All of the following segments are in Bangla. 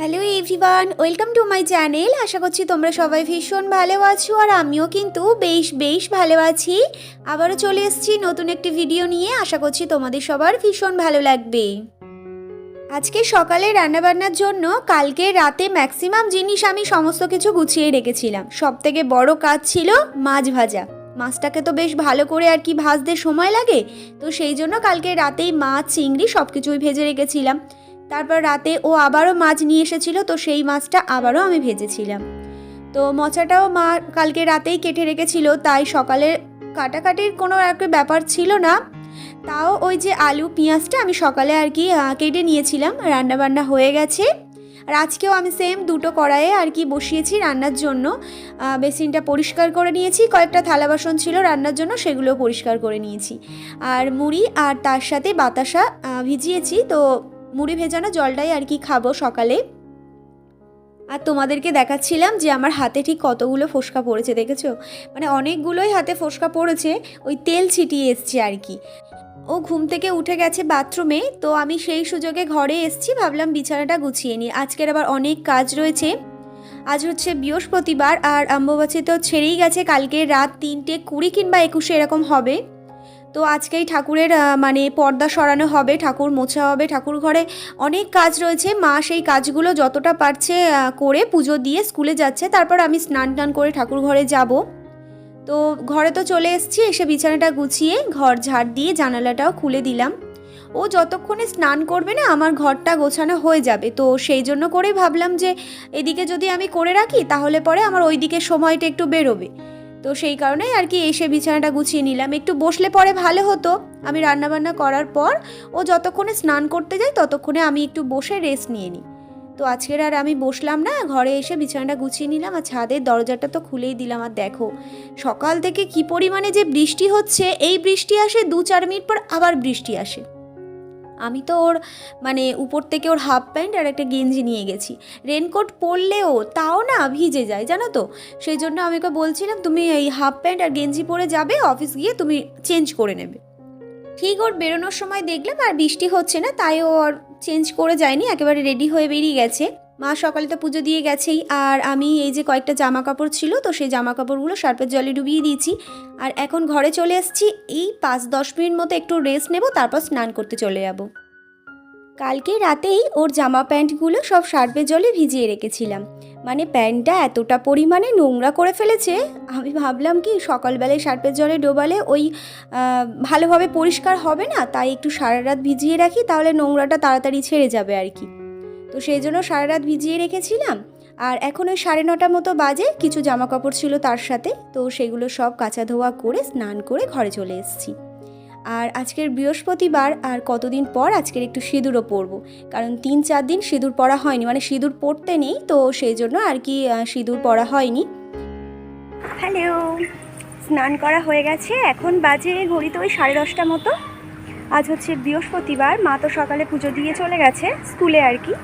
Hello everyone welcome to my channel আশা করছি তোমরা সবাই ভীষণ ভালো আছো আর আমিও কিন্তু বেশ বেশ ভালো আছি। আবারও চলে এসেছি নতুন একটি ভিডিও নিয়ে। আশা করছি তোমাদের সবার ভীষণ ভালো লাগবে। আজকে সকালে রান্নাবান্নার জন্য কালকে রাতে ম্যাক্সিমাম জিনিস আমি সমস্ত কিছু গুছিয়ে রেখেছিলাম। সব থেকে বড় কাজ ছিল মাছ ভাজা। মাছটাকে তো বেশ ভালো করে আর কি ভাজতে সময় লাগে। তো সেই জন্য কালকে রাতেই মাছ, চিংড়ি সব কিছুই ভেজে রেখেছিলাম। তারপর রাতে ও আবারও মাছ নিয়ে এসেছিল, তো সেই মাছটা আবারও আমি ভেজেছিলাম। তো মচাটাও মা কালকে রাতেই কেটে রেখেছিল, তাই সকালে কাটাকাটির কোনো কি ব্যাপার ছিল না। তাও ওই যে আলু, পেঁয়াজটা আমি সকালে আর কি কেটে নিয়েছিলাম রান্না বান্না হয়ে গেছে। আর আজকেও আমি সেম দুটো কড়াইয়ে আর কি বসিয়েছি রান্নার জন্য। বেসিনটা পরিষ্কার করে নিয়েছি, কয়েকটা থালা বাসন ছিল রান্নার জন্য সেগুলো পরিষ্কার করে নিয়েছি। আর মুড়ি আর তার সাথে বাতাসা ভিজিয়েছি, তো মুড়ি ভেজানো জলটাই আর কি খাব সকালে। আর তোমাদেরকে দেখাচ্ছিলাম যে আমার হাতে ঠিক কতগুলো ফোসকা পড়েছে, দেখেছ? মানে অনেকগুলোই হাতে ফোসকা পড়েছে, ওই তেল ছিটিয়ে এসছে আর কি। ও ঘুম থেকে উঠে গেছে বাথরুমে, তো আমি সেই সুযোগে ঘরে এসছি, ভাবলাম বিছানাটা গুছিয়ে নিই। আজকের আবার অনেক কাজ রয়েছে। আজ হচ্ছে বৃহস্পতিবার আর অম্বুবাচী তো ছেড়েই গেছে, কালকে রাত তিনটে কুড়ি কিংবা একুশে এরকম হবে। তো আজকেই ঠাকুরের মানে পর্দা সরানো হবে, ঠাকুর মোছা হবে, ঠাকুর ঘরে অনেক কাজ রয়েছে। মা সেই কাজগুলো যতটা পারছে করে পুজো দিয়ে স্কুলে যাচ্ছে। তারপর আমি স্নান টান করে ঠাকুর ঘরে যাব। তো ঘরে তো চলে এসেছি, এসে বিছানাটা গুছিয়ে ঘর ঝাড় দিয়ে জানালাটাও খুলে দিলাম। ও যতক্ষণে স্নান করবে না, আমার ঘরটা গোছানো হয়ে যাবে। তো সেই জন্য করেই ভাবলাম যে, এদিকে যদি আমি করে রাখি, তাহলে পরে আমার ওই দিকে সময়টা একটু বেরোবে। তো সেই কারণেই আর কি এসে বিছানাটা গুছিয়ে নিলাম। একটু বসলে পরে ভালো হতো। আমি রান্নাবান্না করার পর ও যতক্ষণে স্নান করতে যাই ততক্ষণে আমি একটু বসে রেস্ট নিয়ে নিই। তো আজকের আর আমি বসলাম না, ঘরে এসে বিছানাটা গুছিয়ে নিলাম আর ছাদের দরজাটা তো খুলেই দিলাম। আর দেখো, সকাল থেকে কি পরিমাণে যে বৃষ্টি হচ্ছে, এই বৃষ্টি আসে দু চার মিনিট পর আবার বৃষ্টি আসে। আমি তো ওর মানে উপর থেকে ওর হাফ প্যান্ট আর একটা গেঞ্জি নিয়ে গেছি। রেনকোট পরলেও তাও না ভিজে যায়, জানো তো? সেই জন্য আমি ওকে বলছিলাম, তুমি এই হাফ প্যান্ট আর গেঞ্জি পরে যাবে অফিস গিয়ে তুমি চেঞ্জ করে নেবে। ঠিক ওর বেরোনোর সময় দেখলাম আর বৃষ্টি হচ্ছে না, তাই ও আর চেঞ্জ করে যায়নি, একেবারে রেডি হয়ে বেরিয়ে গেছে। মা সকালে তো পুজো দিয়ে গেছেই, আর আমি এই যে কয়েকটা জামা কাপড় ছিল, তো সেই জামা কাপড়গুলো সার্পের জলে ডুবিয়ে দিয়েছি। আর এখন ঘরে চলে এসেছি, এই পাঁচ দশ মিনিট মতো একটু রেস্ট নেব, তারপর স্নান করতে চলে যাব। কালকে রাতেই ওর জামা প্যান্টগুলো সব সার্পের জলে ভিজিয়ে রেখেছিলাম। মানে প্যান্টটা এতটা পরিমাণে নোংরা করে ফেলেছে, আমি ভাবলাম কি সকালবেলায় সার্পের জলে ডোবালে ওই ভালোভাবে পরিষ্কার হবে না, তাই একটু সারা রাত ভিজিয়ে রাখি, তাহলে নোংরাটা তাড়াতাড়ি ছেড়ে যাবে আর কি। তো সেই জন্য সারা রাত ভিজিয়ে রেখেছিলাম। আর এখন ওই সাড়ে নটা মতো বাজে, কিছু জামা কাপড় ছিল তার সাথে, তো সেগুলো সব কাচা ধোয়া করে স্নান করে ঘরে চলে এসেছি। আর আজকের বৃহস্পতিবার, আর কতদিন পর আজকের একটু সিঁদুরও পরবো। কারণ তিন চার দিন সিঁদুর পরা হয়নি মানে সিঁদুর পরতে নেই, তো সেই জন্য আর কি সিঁদুর পরা হয়নি। হ্যালো, স্নান করা হয়ে গেছে, এখন বাজে ঘড়িতে ওই সাড়ে দশটা মতো। আজ হচ্ছে বৃহস্পতিবার, মা তো সকালে পুজো দিয়ে চলে গেছে, স্কুলে আর কি।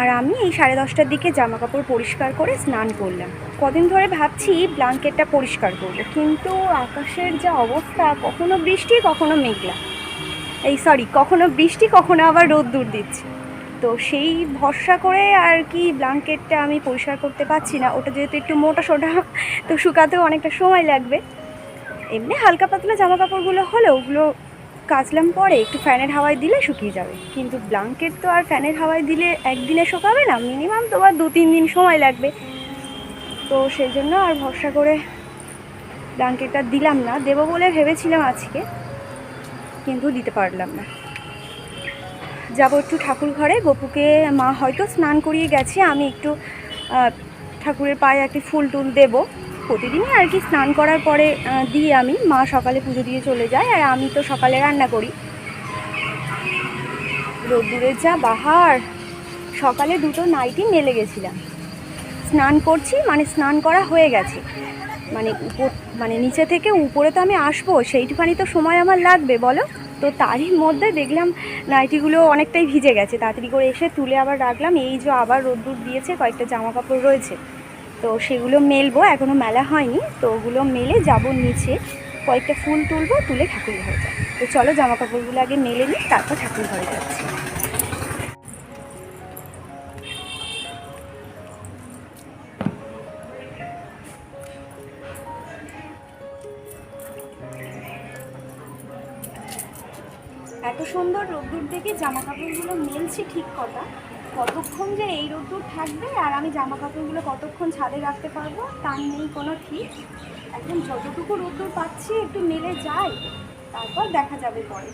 আর আমি এই সাড়ে দশটার দিকে জামা কাপড় পরিষ্কার করে স্নান করলাম। কদিন ধরে ভাবছি ব্ল্যাঙ্কেটটা পরিষ্কার করব, কিন্তু আকাশের যা অবস্থা, কখনো বৃষ্টি, কখনো মেঘলা। এই সরি কখনো বৃষ্টি, কখনো আবার রোদ্দুর দিচ্ছে। তো সেই ভরসা করে আর কি ব্ল্যাঙ্কেটটা আমি পরিষ্কার করতে পারছি না। ওটা যেহেতু একটু মোটা সোটা, তো শুকাতেও অনেকটা সময় লাগবে। এমনি হালকা পাতলা জামা কাপড়গুলো হলে ওগুলো কাচলাম পরে একটু ফ্যানের হাওয়ায় দিলে শুকিয়ে যাবে। কিন্তু ব্ল্যাঙ্কেট তো আর ফ্যানের হাওয়ায় দিলে একদিনে শুকাবে না মিনিমাম তোমার দু তিন দিন সময় লাগবে। তো সেই জন্য আর ভরসা করে ব্ল্যাঙ্কেটটা দিলাম না, দেবো বলে ভেবেছিলাম আজকে, কিন্তু দিতে পারলাম না। যাব একটু ঠাকুর ঘরে, গপুকে মা হয়তো স্নান করিয়ে গেছে, আমি একটু ঠাকুরের পায়ে একটি ফুল টুল দেবো। প্রতিদিনই আর কি স্নান করার পরে দিই আমি। মা সকালে পুজো দিয়ে চলে যায় আর আমি তো সকালে রান্না করি। রোদ্দুরের যা বাহার, সকালে দুটো নাইটি মেলে গেছিলাম। স্নান করছি মানে স্নান করা হয়ে গেছে। মানে উপর মানে নিচে থেকে উপরে তো আমি আসব, সেইটুখানি তো সময় আমার লাগবে, বলো? তো তারই মধ্যে দেখলাম নাইটিগুলো অনেকটাই ভিজে গেছে। তাড়াতাড়ি করে এসে তুলে আবার রাখলাম। এই যে আবার রোদ্দুর দিয়েছে, কয়েকটা জামা কাপড় রয়েছে। তো সেগুলো মেলবো এখনও মেলা হয়নি, তো ওগুলো মেলে যাব নিচে, কয়েকটা ফুল তুলবো, তুলে ঠাকুর ঘরে যাব। তো চলো জামা কাপড়গুলো আগে মেলে নিই, তারপর ঠাকুর ঘরে যাচ্ছি। রোদ্দুর দেখে জামা কাপড়গুলো মেলছি ঠিক কথা কতক্ষণ যে এই রোদ্দুর থাকবে আর আমি জামা কাপড়গুলো কতক্ষণ ছাদে রাখতে পারব, তার নেই কোনো ঠিক। এখন যতটুকু রোদ্দুর পাচ্ছি একটু মেলে যায় তারপর দেখা যাবে পরে।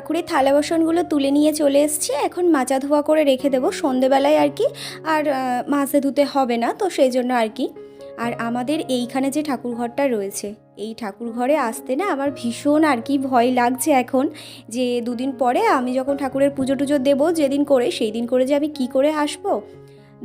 ঠাকুরের থালা বাসনগুলো তুলে নিয়ে চলে এসছি। এখন মাজা ধোয়া করে রেখে দেবো সন্ধেবেলায় আর কি। আর মাছে ধুতে হবে না, তো সেই জন্য আর কি। আর আমাদের এইখানে যে ঠাকুর ঘরটা রয়েছে, এই ঠাকুর ঘরে আসতে না আমার ভীষণ আর কি ভয় লাগছে এখন যে দুদিন পরে আমি যখন ঠাকুরের পুজো টুজো দেবো, যেদিন করে, সেই দিন করে যে আমি কি করে আসব।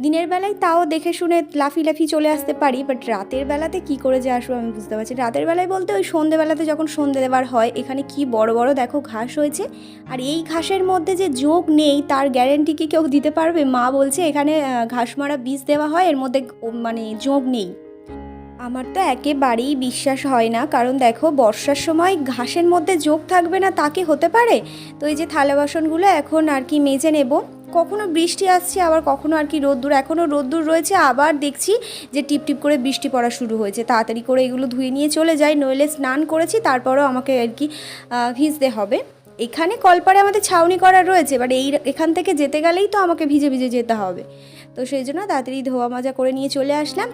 দিনের বেলায় তাও দেখে শুনে লাফি লাফি চলে আসতে পারি বাট রাতের বেলাতে কি করে যে আসব আমি বুঝতে পারছি রাতের বেলায় বলতে ওই সন্ধেবেলাতে যখন সন্ধে দেওয়ার হয়, এখানে কি বড় বড় দেখো ঘাস হয়েছে, আর এই ঘাসের মধ্যে যে যোগ নেই, তার গ্যারেন্টি কি কেউ দিতে পারবে? মা বলছে এখানে ঘাস মারা বীজ দেওয়া হয়, এর মধ্যে মানে যোগ নেই। আমার তো একেবারেই বিশ্বাস হয় না, কারণ দেখো বর্ষার সময় ঘাসের মধ্যে যোগ থাকবে না তাকে হতে পারে? তো এই যে থালা বাসনগুলো এখন আর কি মেজে নেব। কখনো বৃষ্টি আসছে, আবার কখনো আর কি রোদ্দুর। এখনও রোদ্দুর রয়েছে, আবার দেখছি যে টিপটিপ টিপ করে বৃষ্টি পড়া শুরু হয়েছে। তাড়াতাড়ি করে এগুলো ধুয়ে নিয়ে চলে যাই, নইলে স্নান করেছি, তারপরও আমাকে আর কি ভিজতে হবে। এখানে কলপারে আমাদের ছাউনি করা রয়েছে বাট এই এখান থেকে যেতে গেলেই তো আমাকে ভিজে ভিজে যেতে হবে। তো সেই জন্য তাড়াতাড়ি ধোয়া মাজা করে নিয়ে চলে আসলাম।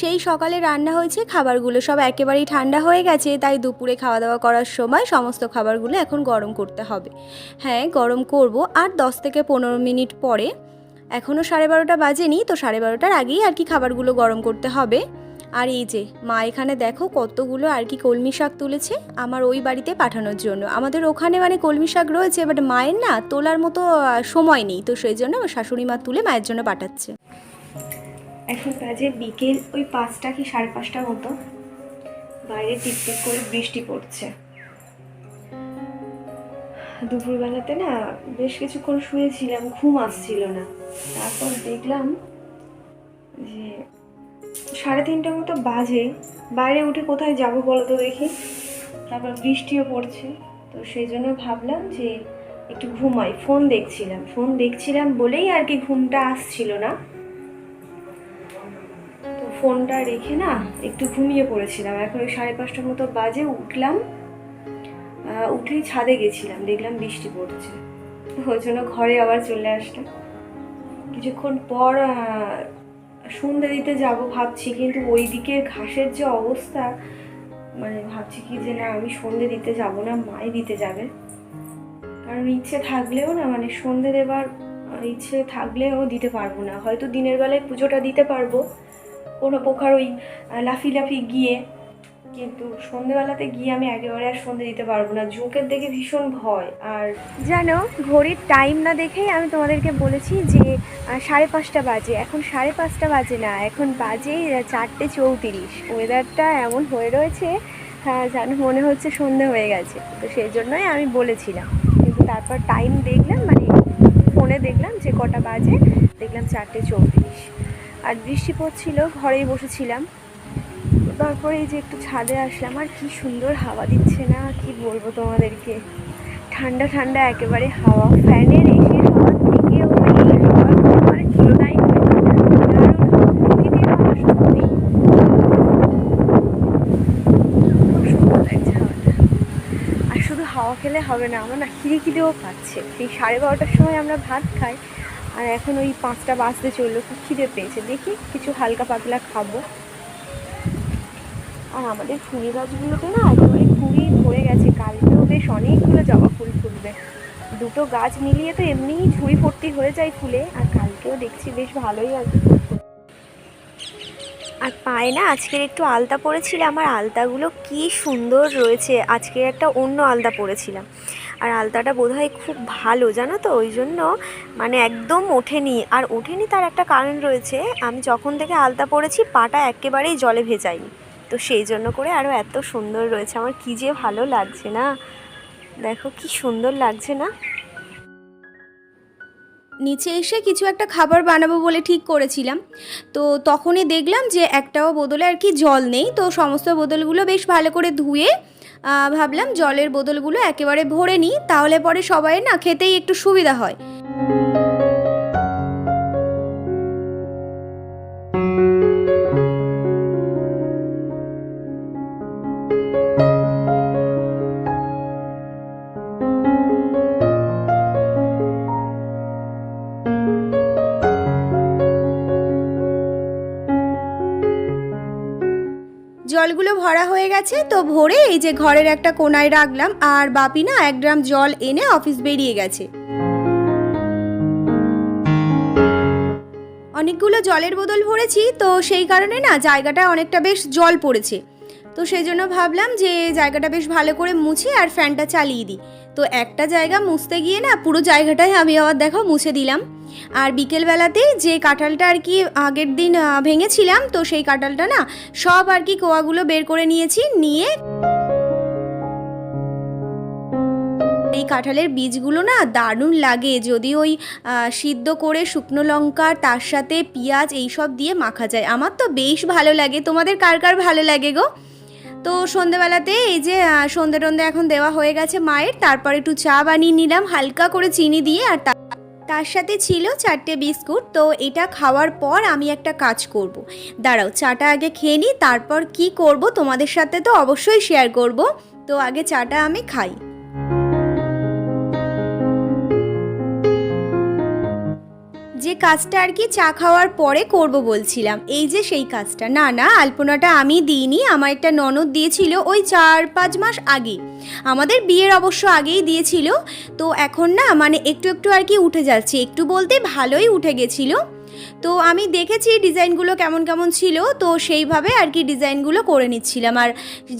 সেই সকালে রান্না হয়েছে খাবারগুলো। সব একেবারেই ঠান্ডা হয়ে গেছে, তাই দুপুরে খাওয়া দাওয়া করার সময় সমস্ত খাবারগুলো এখন গরম করতে হবে। হ্যাঁ গরম করব। আর দশ থেকে পনেরো মিনিট পরে এখনও সাড়ে বারোটা বাজেনি, তো সাড়ে বারোটার আগেই আর কি খাবারগুলো গরম করতে হবে। আর এই যে, মা এখানে দেখো কতগুলো আর কি কলমি শাক তুলেছে আমার ওই বাড়িতে পাঠানোর জন্য। আমাদের ওখানে মানে কলমি শাক রয়েছে বাট মায়ের না তোলার মতো সময় নেই, তো সেই জন্য আমার শাশুড়ি মা তুলে মায়ের জন্য পাঠাচ্ছে। এখন বাজে বিকেল ওই পাঁচটা কি সাড়ে পাঁচটা মতো। বাইরে টিপটিপ করে বৃষ্টি পড়ছে। দুপুরবেলাতে না বেশ কিছুক্ষণ শুয়েছিলাম, ঘুম আসছিল না। তারপর দেখলাম যে সাড়ে তিনটে মতো বাজে, বাইরে উঠে কোথায় যাব বলো তো দেখি। তারপর বৃষ্টিও পড়ছে, তো সেই জন্য ভাবলাম যে একটু ঘুমাই। ফোন দেখছিলাম ফোন দেখছিলাম বলেই আর কি ঘুমটা আসছিল না। ফোনটা রেখে না একটু ঘুমিয়ে পড়েছিলাম। এখন ওই সাড়ে পাঁচটার মতো বাজে, উঠলাম উঠেই ছাদে গেছিলাম, দেখলাম বৃষ্টি পড়ছে। ওই জন্য ঘরে আবার চলে আসলাম। কিছুক্ষণ পর সন্ধ্যে দিতে যাব ভাবছি, কিন্তু ওই দিকের ঘাসের যে অবস্থা মানে ভাবছি কি যে না, আমি সন্ধে দিতে যাব না, মাই দিতে যাবে। কারণ ইচ্ছে থাকলেও না মানে সন্ধে দেবার, ইচ্ছে থাকলেও দিতে পারব না। হয়তো দিনের বেলায় পুজোটা দিতে পারব কোনো প্রকার ওই লাফি লাফি গিয়ে, কিন্তু সন্ধেবেলাতে গিয়ে আমি একেবারে আর সন্ধে দিতে পারব না। ঝুঁকের দেখে ভীষণ ভয়। আর জানো, ঘড়ির টাইম না দেখেই আমি তোমাদেরকে বলেছি যে সাড়ে পাঁচটা বাজে। এখন সাড়ে পাঁচটা বাজে না, এখন বাজে চারটে চৌত্রিশ। ওয়েদারটা এমন হয়ে রয়েছে হ্যাঁ যেন মনে হচ্ছে সন্ধে হয়ে গেছে। তো সেই জন্যই আমি বলেছিলাম। কিন্তু তারপর টাইম দেখলাম মানে ফোনে দেখলাম যে কটা বাজে, দেখলাম চারটে চৌত্রিশ। আর বৃষ্টি পড়ছিল ঘরেই বসেছিলাম। তারপরে এই যে একটু ছাদে আসলাম, আর কি সুন্দর হাওয়া দিচ্ছে না, কি বলব তোমাদেরকে? ঠান্ডা ঠান্ডা একেবারে হাওয়া, ফ্যানের এসে হাওয়ার থেকেও হাওয়া হাওয়া হাওয়া খেলে হবে না, আমরা না খিদে খিদেও পাচ্ছে সেই সাড়ে বারোটার সময় আমরা ভাত খাই আর এখন ওই পাঁচটা বাজতে চলল, খুব খিদে পেয়েছে। দেখি কিছু হালকা পাতলা খাব। আর আমাদের ফুল গাছগুলোতে না একেবারে কুড়ি ধরে গেছে। কালকেও বেশ অনেকগুলো জবা ফুল ফুটবে। দুটো গাছ মিলিয়ে তো এমনিই ঝুড়ি ভর্তি হয়ে যায় ফুলে, আর কালকেও দেখছি বেশ ভালোই আর ফুল আর পায়ে না আজকের একটু আলতা পরেছিলাম আমার আলতাগুলো কি সুন্দর রয়েছে। আজকে একটা অন্য আলতা পরেছিলাম। আর আলতাটা বোধহয় খুব ভালো, জানো তো? ওই জন্য মানে একদম ওঠেনি। আর ওঠেনি তার একটা কারণ রয়েছে, আমি যখন থেকে আলতা পরেছি, পাটা একেবারেই জলে ভেজায়নি তো সেই জন্য করে আরও এত সুন্দর রয়েছে। আমার কি যে ভালো লাগছে না। দেখো কি সুন্দর লাগছে না। নিচে এসে কিছু একটা খাবার বানাবো বলে ঠিক করেছিলাম। তো তখনই দেখলাম যে একটাও বোতলে আর কি জল নেই। তো সমস্ত বোতলগুলো বেশ ভালো করে ধুয়ে ভাবলাম জলের বোতলগুলো একেবারে ভরে নিই তাহলে পরে সবাই না খেতেই একটু সুবিধা হয়। ভরা হয়ে গেছে, তো ভরে এই যে ঘরের একটা কোনায় রাখলাম, আর বাপি না এক গ্রাম জল এনে অফিস বেরিয়ে গেছে। অনেকগুলো জলের বোতল ভরেছি, তো সেই কারণে না জায়গাটা অনেকটা বেশ জল পড়েছে। তো সেই জন্য ভাবলাম যে জায়গাটা বেশ ভালো করে মুছি আর ফ্যানটা চালিয়ে দিই। তো একটা জায়গা মুছতে গিয়ে না পুরো জায়গাটাই আমি আবার দেখো মুছে দিলাম। আর বিকেলবেলাতে যে কাঁঠালটা আর কি আগের দিন ভেঙেছিলাম, তো সেই কাঁঠালটা না সব আর কি কোয়াগুলো বের করে নিয়েছি, নিয়ে এই কাঁঠালের বীজগুলো না দারুণ লাগে। যদি ওই সিদ্ধ করে শুকনো লঙ্কা, তার সাথে পেঁয়াজ এইসব দিয়ে মাখা যায়। আমার তো বেশ ভালো লাগে। তোমাদের কার কার ভালো লাগে গো? তো সন্ধেবেলাতে এই যে সন্ধে টন্ধে এখন দেওয়া হয়ে গেছে মায়ের, তারপর একটু চা বানিয়ে নিলাম, হালকা করে চিনি দিয়ে আর তা- তার সাথে ছিল চারটে বিস্কুট, তো এটা খাওয়ার পর আমি একটা কাজ করব। দাঁড়াও, চাটা আগে খেয়ে নিই তারপর কি করব তোমাদের সাথে তো অবশ্যই শেয়ার করব তো আগে চাটা আমি খাই যে কাজটা আর কি চা খাওয়ার পরে করব বলছিলাম। এই যে সেই কাজটা। না না, আলপনাটা আমি দিইনি। আমার একটা ননদ দিয়েছিল ওই চার পাঁচ মাস আগে। আমাদের বিয়ের অবশ্য আগেই দিয়েছিল। তো এখন না মানে একটু একটু আর কি উঠে যাচ্ছে। একটু বলতে ভালোই উঠে গেছিল। তো আমি দেখেছি ডিজাইনগুলো কেমন কেমন ছিল, তো সেইভাবে আর কি ডিজাইনগুলো করে নিচ্ছিলাম। আর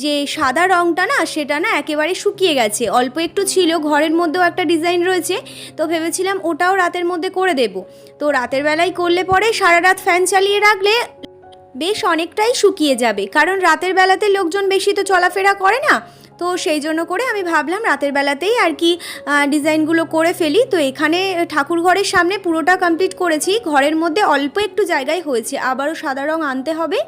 যে সাদা রঙটা না, সেটা না একেবারে শুকিয়ে গেছে। অল্প একটু ছিল, ঘরের মধ্যেও একটা ডিজাইন রয়েছে, তো ভেবেছিলাম ওটাও রাতের মধ্যে করে দেব। তো রাতের বেলায় করলে পরে সারা রাত ফ্যান চালিয়ে রাখলে বেশ অনেকটাই শুকিয়ে যাবে। কারণ রাতের বেলাতে লোকজন বেশি তো চলাফেরা করে না তো সেই জন্য করে আমি ভাবলাম রাতের বেলাতেই আর কি ডিজাইনগুলো করে ফেলি। তো এখানে ঠাকুর ঘরের সামনে পুরোটা কমপ্লিট করেছি। ঘরের মধ্যে অল্প একটু জায়গায় হয়েছে। আবারও সাদা রং আনতে হবে,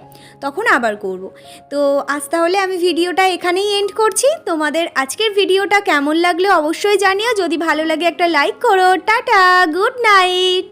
তখন আবার করব। তো আজ তাহলে আমি ভিডিওটা এখানেই এন্ড করছি। তোমাদের আজকের ভিডিওটা কেমন লাগল অবশ্যই জানিও। যদি ভালো লাগে একটা লাইক করো। Tata good night